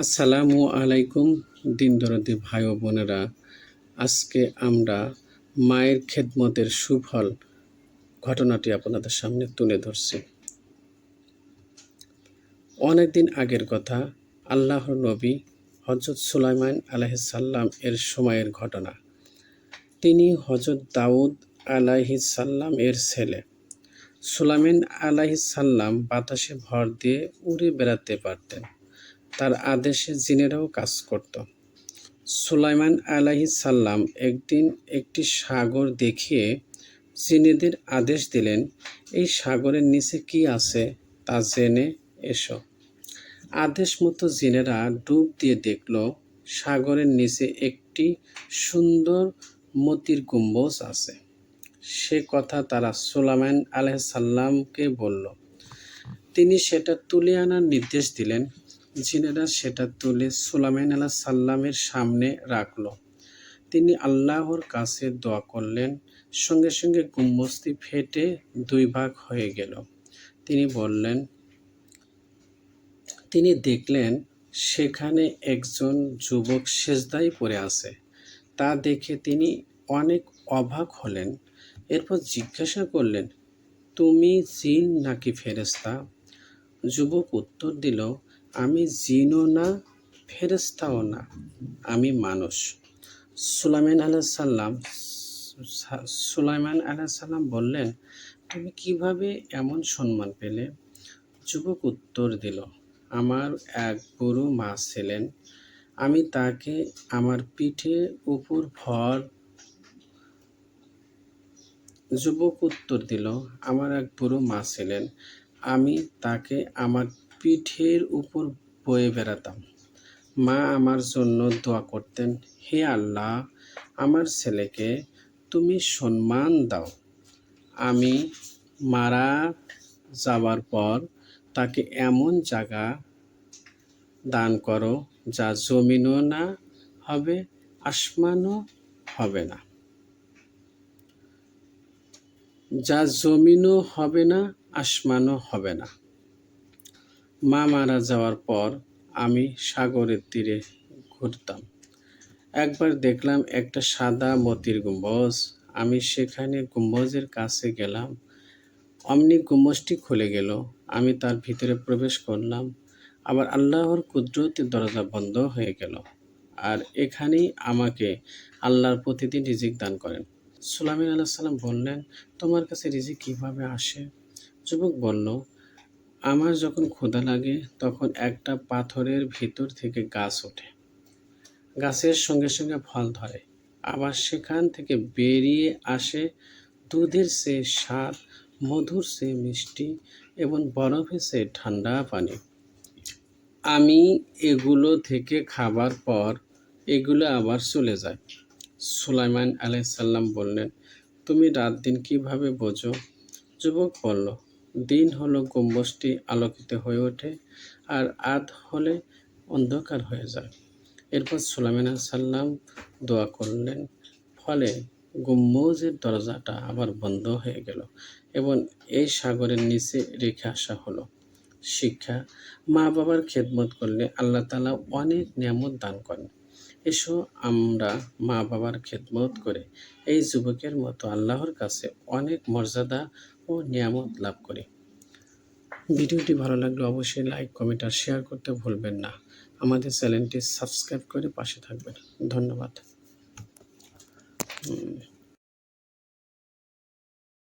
আসসালামু আলাইকুম দিন দরদি ভাই বোনেরা। আজকে আমরা মায়ের খেদমতের সুফল ঘটনাটি আপনাদের সামনে তুলে ধরছি। অনেকদিন আগের কথা, আল্লাহর নবী হজরত সুলাইমান আলাহিসাল্লাম এর সময়ের ঘটনা। তিনি হজরত দাউদ আলাহিসাল্লাম এর ছেলে। সুলাইমান আলাহিসাল্লাম বাতাসে ভর দিয়ে উড়ে বেড়াতে পারতেন। তার আদেশে জিনেরাও কাজ করত। সুলাইমান আলাহি সাল্লাম একদিন একটি সাগর দেখিয়ে জিনেদের আদেশ দিলেন, এই সাগরের নিচে কি আছে তা জেনে এসো। আদেশ মতো জিনেরা ডুব দিয়ে দেখল, সাগরের নিচে একটি সুন্দর মতির গম্বুজ আছে। সে কথা তারা সুলাইমান আলাহ সাল্লামকে বলল। তিনি সেটা তুলে আনার নির্দেশ দিলেন। জিনেরা সেটা তুলে সুলাইমান আল্লাহ সাল্লামের সামনে রাখল। তিনি আল্লাহর কাছে দোয়া করলেন, সঙ্গে সঙ্গে গুম্বস্তি ফেটে দুই ভাগ হয়ে গেল। তিনি বললেন, তিনি দেখলেন, সেখানে একজন যুবক সেজদাই পড়ে আছে। তা দেখে তিনি অনেক অবাক হলেন। এরপর জিজ্ঞাসা করলেন, তুমি জিন নাকি ফেরেস্তা যুবক উত্তর দিল আমি জিনও না ফেরেস্তাও না, আমি মানুষ। সুলাইমান আলাহ সাল্লাম সুলাইমান আলাহ সাল্লাম বললেন, তুমি কীভাবে এমন সম্মান পেলে? যুবক উত্তর দিল, আমার এক বুড়ো মা ছিলেন। আমি তাকে আমার পিঠে উপর ভর যুবক উত্তর দিল, আমার এক বুড়ো মা ছিলেন। আমি তাকে আমার পিঠের উপর বয়ে বেড়াতাম। মা আমার জন্য দোয়া করতেন, হে আল্লাহ, আমার ছেলেকে তুমি সম্মান দাও। আমি মারা যাওয়ার পর তাকে এমন জায়গা দান করো যা জমিনও না হবে, আসমানও হবে না। যা জমিনও হবে না, আসমানও হবে না। মা মারা যাওয়ার পর আমি সাগরের তীরে ঘুরতাম। একবার দেখলাম একটা সাদা মতির গম্বজ। আমি সেখানে গম্বজের কাছে গেলাম। অমনি গম্বজটি খুলে গেল। আমি তার ভিতরে প্রবেশ করলাম। আবার আল্লাহর কুদরতের দরজা বন্ধ হয়ে গেল। আর এখানেই আমাকে আল্লাহর প্রতিদিন রিজিক দান করেন। সুলামিন আল্লাহ সাল্লাম বললেন, তোমার কাছে রিজিক কীভাবে আসে? যুবক বলল আমার যখন ক্ষুধা লাগে, তখন একটা পাথরের ভিতর থেকে গাছ ওঠে। গাছের সঙ্গে সঙ্গে ফল ধরে। আবার সেখান থেকে বেরিয়ে আসে দুধের সে স্বাদ, মধুর সে মিষ্টি এবং বরফের সে ঠান্ডা পানি। আমি এগুলো থেকে খাবার পর এগুলো আবার চলে যায় সুলাইমান আলাইসাল্লাম বললেন, তুমি রাত দিন কীভাবে বোঝো? যুবক বলল দিন হলো গম্বুজটি আলোকিত হয়ে ওঠে আর আধ হলে অন্ধকার হয়ে যায়। এরপর সুলাইমান সাল্লাম দোয়া করলেন। ফলে গম্বুজের দরজাটা আবার বন্ধ হয়ে গেল এবং এই সাগরের নিচে রেখে আসা হলো। শিক্ষা মা বাবার খেদমত করলে আল্লাহ তালা অনেক নিয়ামত দান করেন। এসো, আমরা মা বাবার খেদমত করে এই যুবকের মতো আল্লাহর কাছে অনেক মর্যাদা ও নিয়ামত লাভ করি। ভিডিওটি ভালো লাগলে অবশ্যই লাইক, কমেন্ট আর শেয়ার করতে ভুলবেন না। আমাদের চ্যানেলটি সাবস্ক্রাইব করে পাশে থাকবেন। ধন্যবাদ।